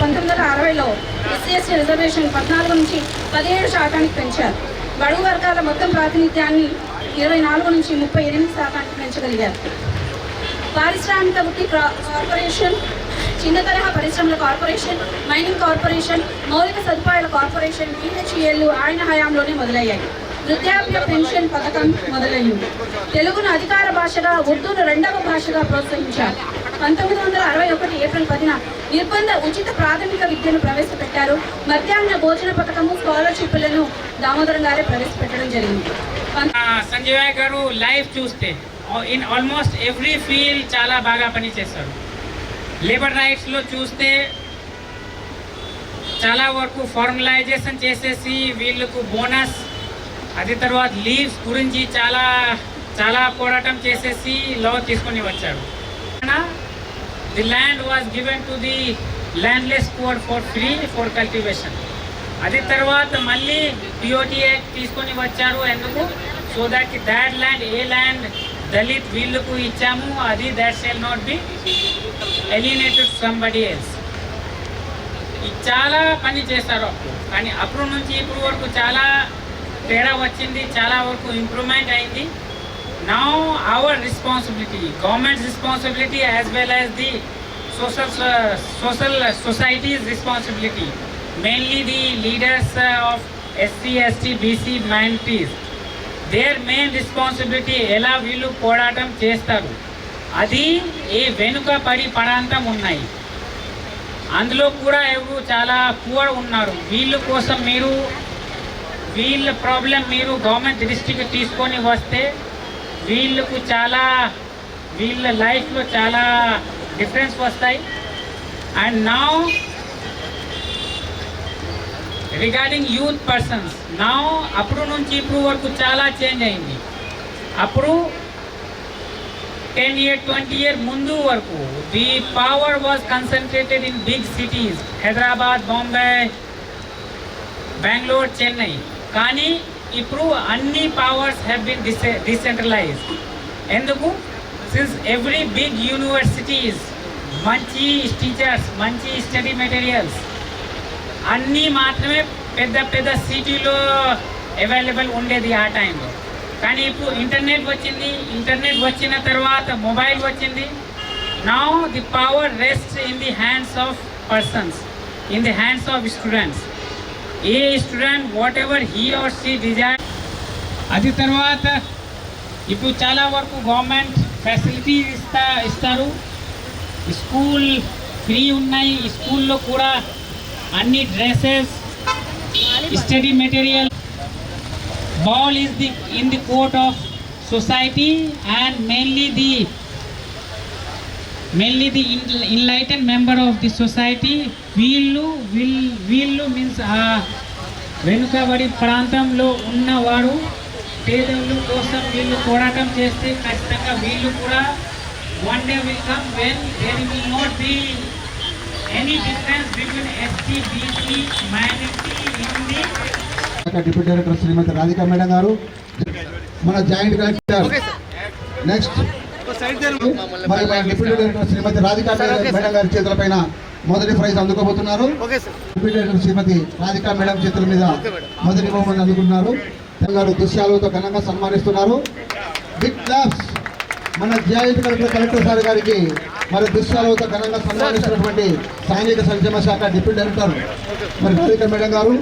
పంతొమ్మిది వందల అరవైలో ఎస్సీఎస్టీ రిజర్వేషన్ పద్నాలుగు నుంచి పదిహేడు శాతానికి పెంచారు. బడుగు వర్గాల మొత్తం ప్రాతినిధ్యాన్ని ఇరవై నాలుగు నుంచి ముప్పై ఎనిమిది శాతానికి పెంచగలిగారు. పారిశ్రామిక వృత్తి కార్పొరేషన్ చిన్న తరహా పరిశ్రమల కార్పొరేషన్ మైనింగ్ కార్పొరేషన్ మౌలిక సదుపాయాల కార్పొరేషన్ పిహెచ్ఈఎల్ ఆయన హయాంలోనే మొదలయ్యాయి. వృద్ధాప్య పెన్షన్ పథకం మొదలైంది. తెలుగును అధికార భాషగా ఉర్దూను రెండవ భాషగా ప్రోత్సహించారు. పంతొమ్మిది వందల అరవై ఒకటి ఏప్రిల్ పదిన నిర్బంధ ఉచిత ప్రాథమిక విద్యను ప్రవేశపెట్టారు. మధ్యాహ్న భోజన పథకము స్కాలర్షిప్లను దామోదరం గారే ప్రవేశపెట్టడం జరిగింది. సంజయ్ గారు లైఫ్ చూస్తే ఇన్ ఆల్మోస్ట్ ఎవ్రీ ఫీల్డ్ చాలా బాగా పని చేశారు లేబర్ రైట్స్లో చూస్తే చాలా వరకు ఫార్మలైజేషన్ చేసేసి వీళ్ళకు బోనస్ అది తర్వాత లీవ్స్ గురించి చాలా చాలా పోరాటం చేసేసి లో తీసుకొని వచ్చారు the land was given to the landless code for free for cultivation అది తర్వాత మళ్ళీ పిఓటీ యాక్ట్ తీసుకొని వచ్చారు ఎందుకు? So that that land a land Dalit వీళ్ళకు ఇచ్చాము అది that shall not be alienated somebody else చాలా పని చేస్తారు అప్పుడు. కానీ అప్పుడు నుంచి ఇప్పుడు వరకు చాలా తేడా వచ్చింది చాలా వరకు ఇంప్రూవ్మెంట్ అయింది. Now our responsibility government responsibility as well as the social social societies responsibility mainly the leaders of SC ST BC minorities their main responsibility ఎలా వీళ్ళు పోరాటం చేస్తారు? అది ఏ వెనుక పడి పడాంతం ఉన్నాయి. అందులో కూడా ఎవరు చాలా పూర్ ఉన్నారు. వీళ్ళ కోసం మీరు వీళ్ళ ప్రాబ్లం మీరు గవర్నమెంట్ దృష్టికి తీసుకొని వస్తే వీళ్ళకు చాలా వీళ్ళ లైఫ్లో చాలా డిఫరెన్స్ వస్తాయి. అండ్ నా రిగార్డింగ్ యూత్ పర్సన్స్ నా అప్పుడు నుంచి ఇప్పుడు వరకు చాలా చేంజ్ అయింది. అప్పుడు టెన్ ఇయర్ ట్వంటీ ఇయర్ ముందు వరకు the power was concentrated in big cities Hyderabad Bombay Bengaluru Chennai కానీ ఇప్పుడు అన్ని పవర్స్ హ్యావ్ బిన్ డిసెంట్రలైజ్ ఎందుకు? సిన్స్ ఎవ్రీ బిగ్ యూనివర్సిటీస్ మంచి టీచర్స్ మంచి స్టడీ మెటీరియల్స్ అన్నీ మాత్రమే పెద్ద పెద్ద సిటీలో అవైలబుల్ ఉండేది ఆ టైంలో కానీ ఇప్పుడు ఇంటర్నెట్ వచ్చింది ఇంటర్నెట్ వచ్చిన తర్వాత మొబైల్ వచ్చింది. Now the power rest in the hands of persons in the hands of students a student whatever he or she desire అది తర్వాత ఇప్పుడు చాలా వరకు గవర్నమెంట్ ఫెసిలిటీ ఇస్తా ఇస్తారు. స్కూల్ ఫ్రీ ఉన్నాయి. స్కూల్లో కూడా అన్ని dresses study material ball is the in the court of society and mainly the mainly the en- enlightened member of the society. వీళ్ళు వీళ్ళు వీళ్ళు మీన్స్ ఆ వెనుకబడి ప్రాంతంలో ఉన్నవారు పేదల కోసం వీళ్ళు పోరాటం చేస్తే ఖచ్చితంగా వీళ్ళు కూడా one day will come when there will not be any difference between ST BC minority in the శాఖ deputy director Shrimati Radhika madam గారు మన జాయింట్ కలెక్టర్. నెక్స్ట్ మరి మన deputy director Shrimati Radhika madam గారి చేతుల పైన మొదటి prize అందుకోబోతున్నారు. Deputy director Shrimati Radhika madam చేతుల మీద మొదటి బహుమతి అందుకున్నారు గారు దృశ్యాలతో ఘనంగా సన్మానిస్తున్నారు. బిగ్ క్లాప్స్ మన జాయింట్ కలెక్టర్ కలెక్టర్ సార్ గారికి మరి దృశ్యాలతో ఘనంగా సన్మానిస్తున్నటువంటి సాంఘిక సంక్షేమ శాఖ డిప్యూటీ డైరెక్టర్ మరి రాధికా మేడం గారు.